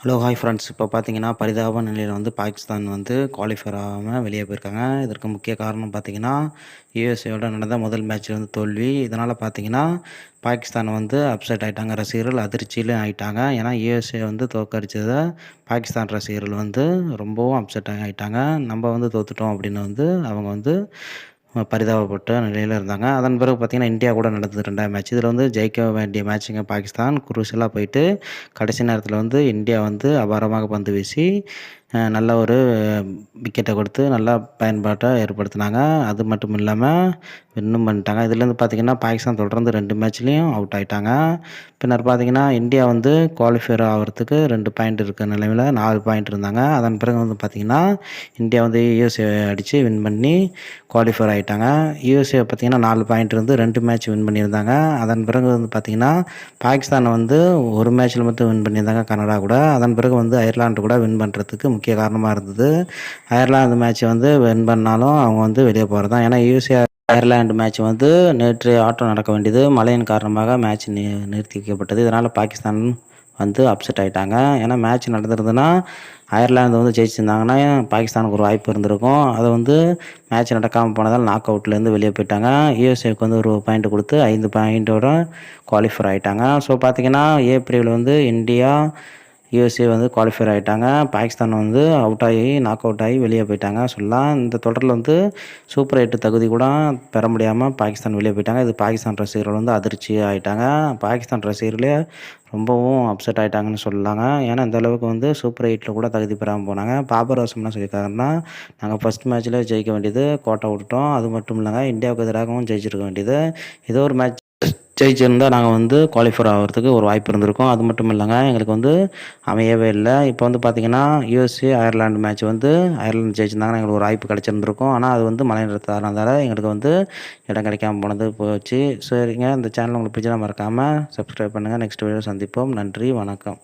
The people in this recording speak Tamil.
ஹலோ ஹாய் ஃப்ரெண்ட்ஸ் இப்போ பார்த்தீங்கன்னா பரிதாப நிலையில் வந்து பாகிஸ்தான் வந்து குவாலிஃபை ஆகாமல் வெளியே போயிருக்காங்க. இதற்கு முக்கிய காரணம் பார்த்தீங்கன்னா யூஎஸ்ஏயோட நடந்த முதல் மேட்ச்சில் வந்து தோல்வி. இதனால் பார்த்தீங்கன்னா பாகிஸ்தான் வந்து அப்செட் ஆகிட்டாங்க ரசிகர்கள் அதிர்ச்சியிலும் ஆகிட்டாங்க ஏன்னா யூஎஸ்ஏ வந்து தோக்கடிச்சதை பாகிஸ்தான் ரசிகர்கள் வந்து ரொம்பவும் அப்செட் ஆகிட்டாங்க நம்ம வந்து தோத்துட்டோம் அப்படின்னு வந்து அவங்க வந்து பரிதாபப்பட்ட நிலையில் இருந்தாங்க. அதன் பிறகு பார்த்திங்கன்னா இந்தியா கூட நடந்தது ரெண்டாவது மேட்ச் இதில் வந்து ஜெயிக்க வேண்டிய மேட்சுங்க பாகிஸ்தான் குரூஷலாக போயிட்டு கடைசி நேரத்தில் வந்து இந்தியா வந்து அபாரமாக பந்து வீசி நல்ல ஒரு விக்கெட்டை கொடுத்து நல்லா பயன்பாட்டை ஏற்படுத்தினாங்க. அது மட்டும் இல்லாமல் வின்னும் பண்ணிட்டாங்க. இதுலேருந்து பார்த்திங்கன்னா பாகிஸ்தான் தொடர்ந்து ரெண்டு மேட்ச்லேயும் அவுட் ஆகிட்டாங்க பின்னர் பார்த்திங்கன்னா இந்தியா வந்து குவாலிஃபையர் ஆகிறதுக்கு ரெண்டு பாயிண்ட் இருக்க நிலைமையில் நாலு பாயிண்ட் இருந்தாங்க. அதன் பிறகு வந்து பார்த்திங்கன்னா இந்தியா வந்து யூஎஸ்ஏ அடித்து வின் பண்ணி குவாலிஃபையர் ஆகிட்டாங்க யூஎஸ்ஏ பார்த்திங்கன்னா நாலு பாயிண்ட் இருந்து ரெண்டு மேட்ச் வின் பண்ணியிருந்தாங்க. அதன் பிறகு வந்து பார்த்திங்கன்னா பாகிஸ்தானை வந்து ஒரு மேட்ச்சில் மட்டும் வின் பண்ணியிருந்தாங்க கனடா கூட. அதன் பிறகு வந்து அயர்லாண்டு கூட வின் பண்ணுறதுக்கு முக்கிய காரணமாக இருந்தது. அயர்லாந்து மேட்ச்சை வந்து வின் பண்ணாலும் அவங்க வந்து வெளியே போகிறது தான் ஏன்னா யூசிஆ அயர்லாண்டு மேட்ச் வந்து நேற்று ஆட்டம் நடக்க வேண்டியது. மழையின் காரணமாக மேட்ச் நி நிறுத்தி வைக்கப்பட்டது இதனால் பாகிஸ்தான் வந்து அப்செட் ஆகிட்டாங்க ஏன்னா மேட்ச் நடந்திருந்ததுன்னா அயர்லாந்து வந்து ஜெயிச்சிருந்தாங்கன்னா பாகிஸ்தானுக்கு ஒரு வாய்ப்பு இருந்திருக்கும். அதை வந்து மேட்ச் நடக்காமல் போனதால் நாக் அவுட்லேருந்து வெளியே போயிட்டாங்க. யூஎஸ்ஏக்கு வந்து ஒரு பாயிண்ட் கொடுத்து ஐந்து பாயிண்ட்டோட குவாலிஃபர் ஆகிட்டாங்க ஸோ பார்த்திங்கன்னா ஏ பிரிவில் வந்து இந்தியா யூஎஸ்ஏ வந்து குவாலிஃபைர் ஆகிட்டாங்க பாகிஸ்தான் வந்து அவுட் ஆகி நாக் அவுட் ஆகி வெளியே போயிட்டாங்க. சொல்லலாம். இந்த தொடரில் வந்து சூப்பர் எட்டு தகுதி கூட பெற முடியாமல் பாகிஸ்தான் வெளியே போயிட்டாங்க. இது பாகிஸ்தான் ரசிகர்கள் வந்து அதிர்ச்சி ஆகிட்டாங்க பாகிஸ்தான் ரசிகர்களே ரொம்பவும் அப்செட் ஆகிட்டாங்கன்னு சொல்லலாங்க. ஏன்னா இந்த அளவுக்கு வந்து சூப்பர் எயிட்டில் கூட தகுதி பெறாமல் போனாங்க. பாபர் ரோசம் என்ன சொல்லியிருக்காங்கன்னா நாங்கள் ஃபஸ்ட் மேட்ச்சில் ஜெயிக்க வேண்டியது கோட்டை விட்டுட்டோம். அது மட்டும் இல்லைங்க இந்தியாவுக்கு எதிராகவும் ஜெயிச்சிருக்க வேண்டியது. ஏதோ ஒரு மேட்ச் ஜெயிச்சிருந்தால் நாங்கள் வந்து குவாலிஃபர் ஆகிறதுக்கு ஒரு வாய்ப்பு இருந்திருக்கும். அது மட்டும் இல்லைங்க எங்களுக்கு வந்து அமையவே இல்லை. இப்போ வந்து பார்த்திங்கன்னா யூஎஸ்ஏ அயர்லாண்டு மேட்ச் வந்து அயர்லாந்து ஜெயிச்சிருந்தாங்கன்னா எங்களுக்கு ஒரு வாய்ப்பு கிடச்சிருந்துருக்கும். ஆனால் அது வந்து மழை நிறுத்தாதனால எங்களுக்கு வந்து இடம் கிடைக்காம போனது போச்சு. சரிங்க இந்த சேனல் உங்களுக்கு பிடிச்சா மறக்காமல் சப்ஸ்கிரைப் பண்ணுங்கள் நெக்ஸ்ட் வீடியோ சந்திப்போம். நன்றி வணக்கம்.